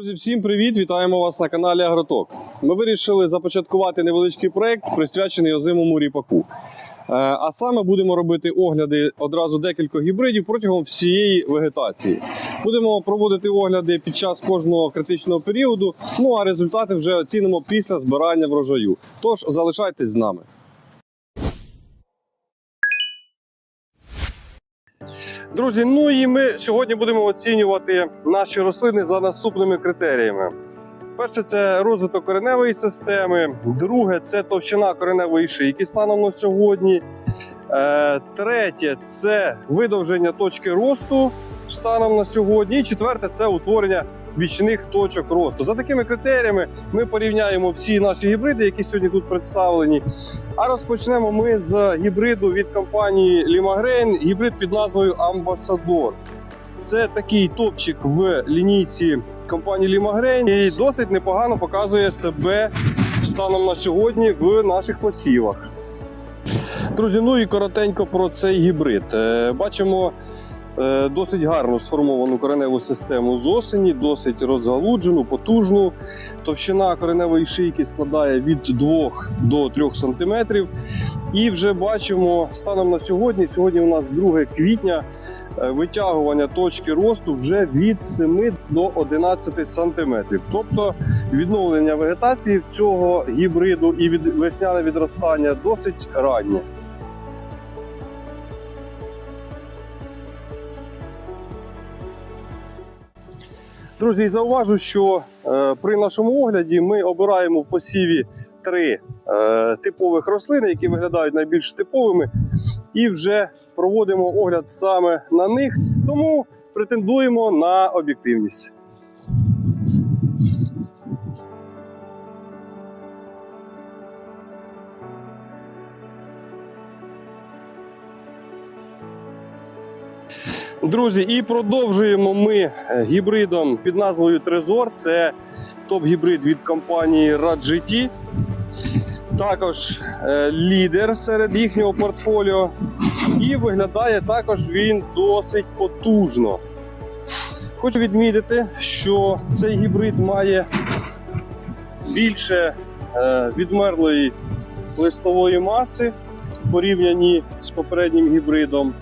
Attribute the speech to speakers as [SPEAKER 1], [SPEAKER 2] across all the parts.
[SPEAKER 1] Друзі, всім привіт! Вітаємо вас на каналі Агроток. Ми вирішили започаткувати невеличкий проект, присвячений озимому ріпаку. Е, А саме будемо робити огляди одразу декількох гібридів протягом всієї вегетації. Будемо проводити огляди під час кожного критичного періоду. Ну а результати вже оцінимо після збирання врожаю. Тож залишайтесь з нами. Друзі, ну і ми сьогодні будемо оцінювати наші рослини за наступними критеріями. Перше, це розвиток кореневої системи. Друге, це товщина кореневої шийки станом на сьогодні. Е, третє це видовження точки росту станом на сьогодні. І четверте це утворення бічних точок росту. За такими критеріями ми порівняємо всі наші гібриди, які сьогодні тут представлені. А розпочнемо ми з гібриду від компанії Limagrain, гібрид під назвою Ambassador. Це такий топчик в лінійці компанії Limagrain і досить непогано показує себе станом на сьогодні в наших посівах. Друзі, ну і коротенько про цей гібрид. Е, Бачимо досить гарно сформовану кореневу систему з осені, досить розгалуджену, потужну. Товщина кореневої шийки складає від 2 до 3 см. І вже бачимо станом на сьогодні. Сьогодні у нас 2 квітня. е, Витягування точки росту вже від 7 до 11 см. Тобто відновлення вегетації цього гібриду і від весняне відростання досить раннє. Друзі, зауважу, що е, при нашому огляді ми обираємо в посіві три е, типових рослини, які виглядають найбільш типовими, і вже проводимо огляд саме на них, тому претендуємо на об'єктивність. Друзі, і продовжуємо ми е, гібридом під назвою Трезор. Це топ-гібрид від компанії RadGT. Також е, лідер серед їхнього портфоліо. І виглядає також він досить потужно. Хочу відмітити, що цей гібрид має більше е, відмерлої листової маси в порівнянні з попереднім гібридом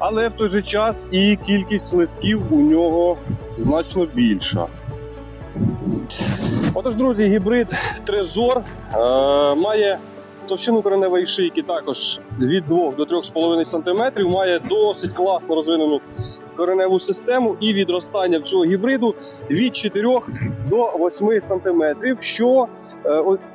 [SPEAKER 1] але в той же час і кількість листків у нього значно більша. Отож, друзі, гібрид Трезор е, має товщину кореневої шийки також від 2 до 3,5 см, має досить класно розвинену кореневу систему і відростання в цього гібриду від 4 до 8 см, що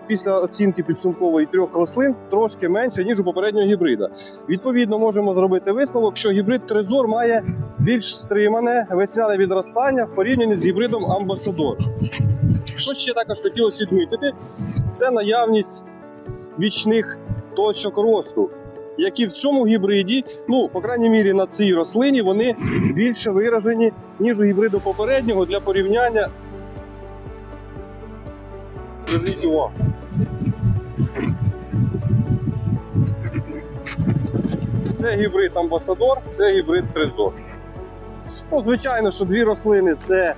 [SPEAKER 1] після оцінки підсумкової трьох рослин трошки менше, ніж у попереднього гібрида. Відповідно, можемо зробити висновок, що гібрид Трезор має більш стримане весняне відростання в порівнянні з гібридом Амбасадор. Що ще також хотілося відмітити, це наявність вічних точок росту, які в цьому гібриді, ну, по крайній мірі, на цій рослині, вони більше виражені, ніж у гібриду попереднього для порівняння. Зверніть увагу. Це гібрид Амбасадор, це гібрид Трезор. Ну, звичайно, що дві рослини це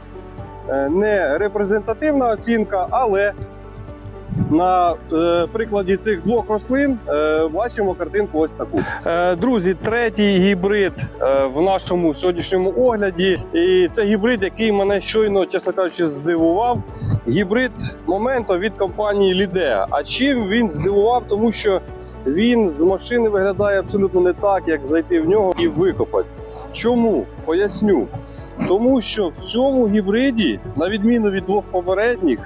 [SPEAKER 1] е, не репрезентативна оцінка, але на е, прикладі цих двох рослин е, бачимо картинку ось таку. Е, друзі, третій гібрид е, в нашому сьогоднішньому огляді. І це гібрид, який мене щойно, чесно кажучи, здивував. Гібрид моменту від компанії Лідеа. А чим він здивував? Тому що він з машини виглядає абсолютно не так, як зайти в нього і викопати. Чому? Поясню. Тому що в цьому гібриді, на відміну від двох попередніх,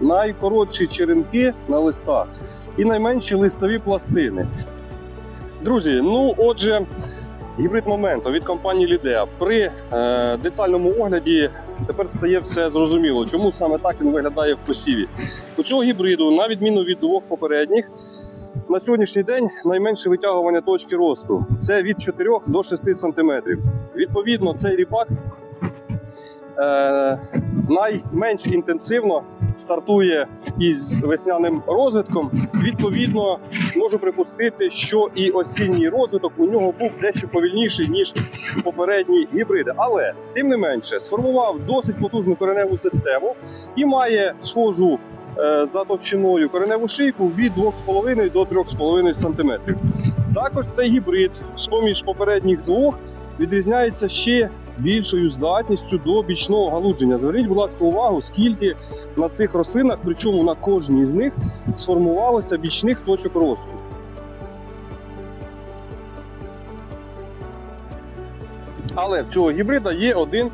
[SPEAKER 1] найкоротші черенки на листах і найменші листові пластини. Друзі, ну отже, гібрид моменту від компанії Лідеа. При е, детальному огляді тепер стає все зрозуміло, чому саме так він виглядає в посіві. У цього гібриду, на відміну від двох попередніх, на сьогоднішній день найменше витягування точки росту це від 4 до 6 см. Відповідно, цей ріпак е, найменш інтенсивно стартує із весняним розвитком. Відповідно, можу припустити, що і осінній розвиток у нього був дещо повільніший ніж попередні гібриди. Але тим не менше сформував досить потужну кореневу систему і має схожу е, за товщиною кореневу шийку від 2,5 до 3,5 см. Також цей гібрид, з-поміж попередніх двох, відрізняється ще більшою здатністю до бічного галудження. Зверніть, будь ласка, увагу, скільки на цих рослинах, причому на кожній з них, сформувалося бічних точок росту. Але в цього гібрида є один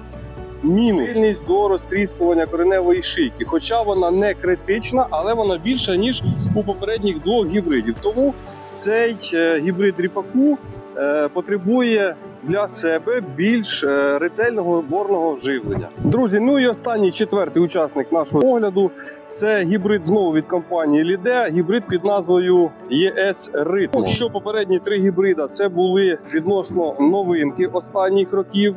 [SPEAKER 1] мінус схильність до розтріскування кореневої шийки. Хоча вона не критична, але вона більша, ніж у попередніх двох гібридів. Тому цей е, гібрид ріпаку е, потребує для себе більш е, ретельного борного живлення. Друзі, ну і останній четвертий учасник нашого огляду це гібрид знову від компанії Ліде, гібрид під назвою ЄС Ритм. Якщо попередні три гібрида це були відносно новинки останніх років.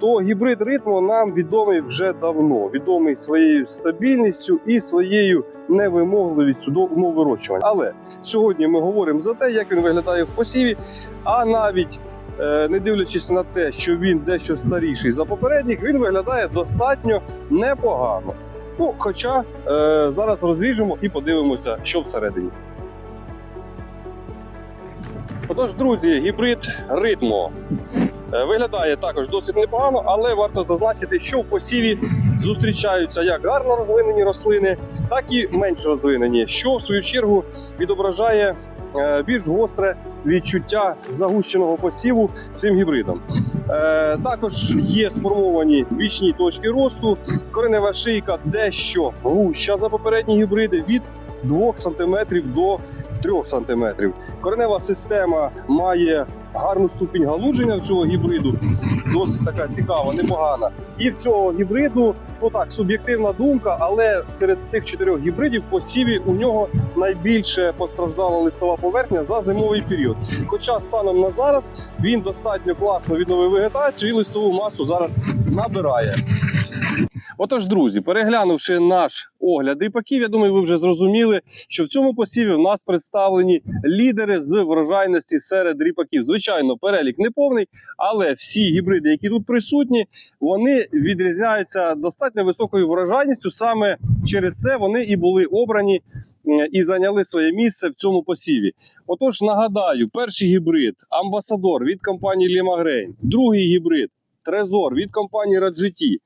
[SPEAKER 1] То гібрид ритму нам відомий вже давно, відомий своєю стабільністю і своєю невимогливістю до умов вирощування. Але сьогодні ми говоримо за те, як він виглядає в посіві, а навіть не дивлячись на те, що він дещо старіший за попередніх, він виглядає достатньо непогано. Ну, хоча е, зараз розріжемо і подивимося, що всередині. Отож, друзі, гібрид ритмо. Е, Виглядає також досить непогано, але варто зазначити, що в посіві зустрічаються як гарно розвинені рослини, так і менш розвинені, що в свою чергу відображає е, більш гостре відчуття загущеного посіву цим гібридом. Е, Також є сформовані вічні точки росту, коренева шийка дещо гуща за попередні гібриди від 2 см до 3 см. Коренева система має гарну ступінь галудження в цього гібриду, досить така цікава, непогана. І в цього гібриду, ну так, суб'єктивна думка, але серед цих чотирьох гібридів по сіві у нього найбільше постраждала листова поверхня за зимовий період. Хоча станом на зараз він достатньо класно відновив вегетацію і листову масу зараз набирає. Отож, друзі, переглянувши наш огляд ріпаків, я думаю, ви вже зрозуміли, що в цьому посіві в нас представлені лідери з врожайності серед ріпаків. Звичайно, перелік не повний, але всі гібриди, які тут присутні, вони відрізняються достатньо високою врожайністю. Саме через це вони і були обрані е, і зайняли своє місце в цьому посіві. Отож, нагадаю, перший гібрид амбасадор від компанії Лімагрейн, другий гібрид Трезор від компанії Раджеті.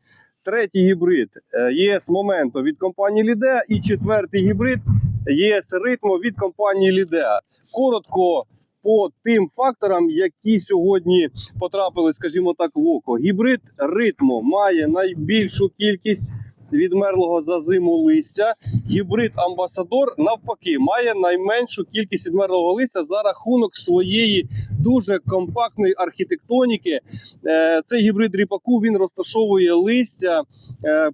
[SPEAKER 1] Третій гібрид е, ЄС Моменто від компанії Лідеа і четвертий гібрид ЄС Ритмо від компанії Лідеа. Коротко по тим факторам, які сьогодні потрапили, скажімо так, в око. Гібрид Ритмо має найбільшу кількість відмерлого за зиму листя. Гібрид Амбасадор навпаки має найменшу кількість відмерлого листя за рахунок своєї дуже компактної архітектоніки. Е, Цей гібрид ріпаку він розташовує листя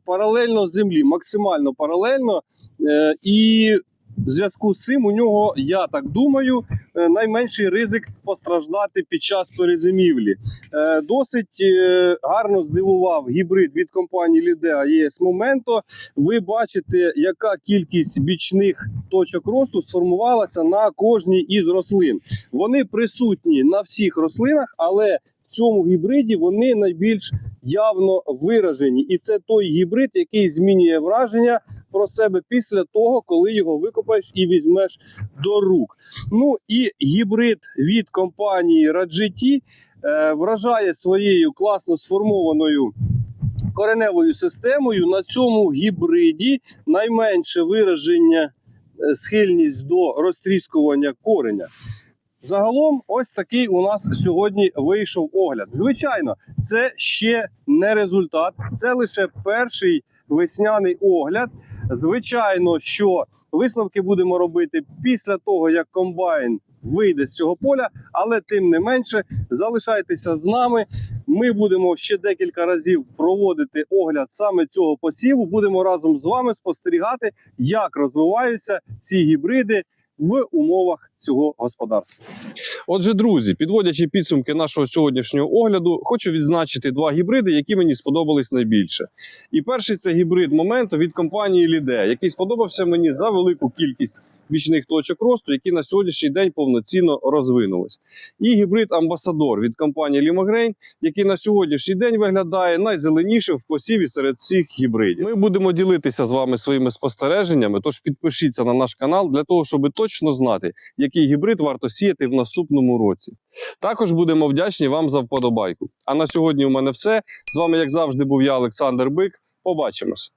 [SPEAKER 1] паралельно паралельно землі, максимально паралельно. Е, І в зв'язку з цим у нього, я так думаю, е, найменший ризик постраждати під час перезимівлі. Е, Досить е, гарно здивував гібрид від компанії Lidea ES Momento. Ви бачите, яка кількість бічних точок росту сформувалася на кожній із рослин. Вони присутні на всіх рослинах, але в цьому гібриді вони найбільш явно виражені. І це той гібрид, який змінює враження про себе після того, коли його викопаєш і візьмеш до рук. Ну і гібрид від компанії Раджеті е, вражає своєю класно сформованою кореневою системою. На цьому гібриді найменше вираження е, схильність до розтріскування кореня. Загалом, ось такий у нас сьогодні вийшов огляд. Звичайно, це ще не результат, це лише перший весняний огляд. Звичайно, що висновки будемо робити після того, як комбайн вийде з цього поля, але тим не менше залишайтеся з нами. Ми будемо ще декілька разів проводити огляд саме цього посіву. Будемо разом з вами спостерігати, як розвиваються ці гібриди в умовах цього господарства. Отже, друзі, підводячи підсумки нашого сьогоднішнього огляду, хочу відзначити два гібриди, які мені сподобались найбільше. І перший це гібрид моменту від компанії Ліде, який сподобався мені за велику кількість бічних точок росту, які на сьогоднішній день повноцінно розвинулись. І гібрид Амбасадор від компанії Лімагрейн, який на сьогоднішній день виглядає найзеленішим в посіві серед всіх гібридів. Ми будемо ділитися з вами своїми спостереженнями. Тож підпишіться на наш канал для того, щоб точно знати, який гібрид варто сіяти в наступному році. Також будемо вдячні вам за вподобайку. А на сьогодні у мене все. З вами, як завжди, був я, Олександр Бик. Побачимось.